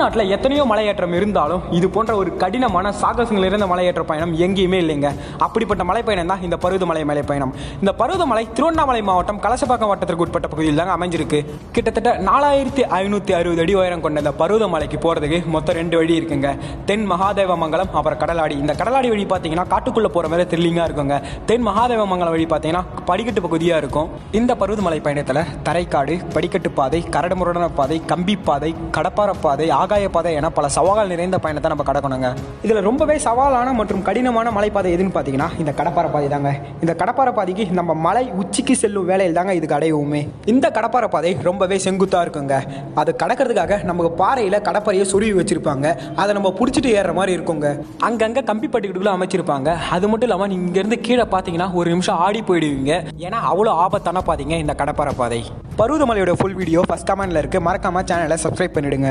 தமிழ்நாட்டில் எத்தனையோ மலையேற்றம் இருந்தாலும் இது போன்ற ஒரு கடினமான சாகசங்கள் இருந்த மலையேற்ற பயணம் எங்கேயுமே இல்லைங்க. அப்படிப்பட்ட மலைப்பயணம் தான் இந்த பருவதமலை மலைப்பயணம் இந்த பருவதமலை திருவண்ணாமலை மாவட்டம் கலசப்பாக்கம் வட்டத்திற்கு உட்பட்ட பகுதியில் தாங்க அமைஞ்சிருக்கு. கிட்டத்தட்ட நாலாயிரத்தி ஐநூற்றி அறுபது அடி உயரம் கொண்ட இந்த பருவதமலைக்கு போகிறதுக்கு மொத்தம் ரெண்டு வழி இருக்குங்க. தென் மகாதேவ மங்கலம் அப்புறம் கடலாடி. இந்த கடலாடி வழி பார்த்தீங்கன்னா காட்டுக்குள்ளே போகிற மாதிரி த்ரில்லிங்காக இருக்குங்க. தென் மகாதேவ மங்கலம் வழி பார்த்தீங்கன்னா படிக்கட்டு பகுதியாக இருக்கும். இந்த பருவதமலை பயணத்தில் தரைக்காடு படிக்கட்டு பாதை கரடுமுரடான பாதை கம்பி பாதை கடப்பார பாதை ஆகாய பாதை என பல சவால்கள் நிறைந்த பயணத்தை நம்ம கடக்கணுங்க. இதில் ரொம்பவே சவாலான மற்றும் கடினமான மலைப்பாதை எதுன்னு பார்த்தீங்கன்னா இந்த கடப்பாறை பாதை தாங்க. இந்த கடப்பாறை பாதைக்கு நம்ம மலை உச்சிக்கு செல்லும் வேலையில் தாங்க இதுக்கு அடையவுமே. இந்த கடப்பார பாதை ரொம்பவே செங்குத்தாக இருக்குங்க. அது கடக்கிறதுக்காக நமக்கு பாறையில் கடப்பாறையை சுருவி வச்சிருப்பாங்க. அதை நம்ம பிடிச்சிட்டு ஏறுற மாதிரி இருக்குங்க. அங்கங்கே கம்பி பட்டிக்கிட்டுக்குள்ள அமைச்சிருப்பாங்க. அது மட்டும் இல்லாமல் இங்கேருந்து கீழே பார்த்தீங்கன்னா ஒரு நிமிஷம் ஆடி போயிடுவீங்க. ஏன்னா அவ்வளோ ஆபத்தான பாதைங்க இந்த கடப்பார பாதை. பருவதமலையோட ஃபுல் வீடியோ ஃபஸ்ட் கமெண்ட்ல இருக்கு. மறக்காம சேனலை சப்ஸ்கிரைப் பண்ணிடுங்க.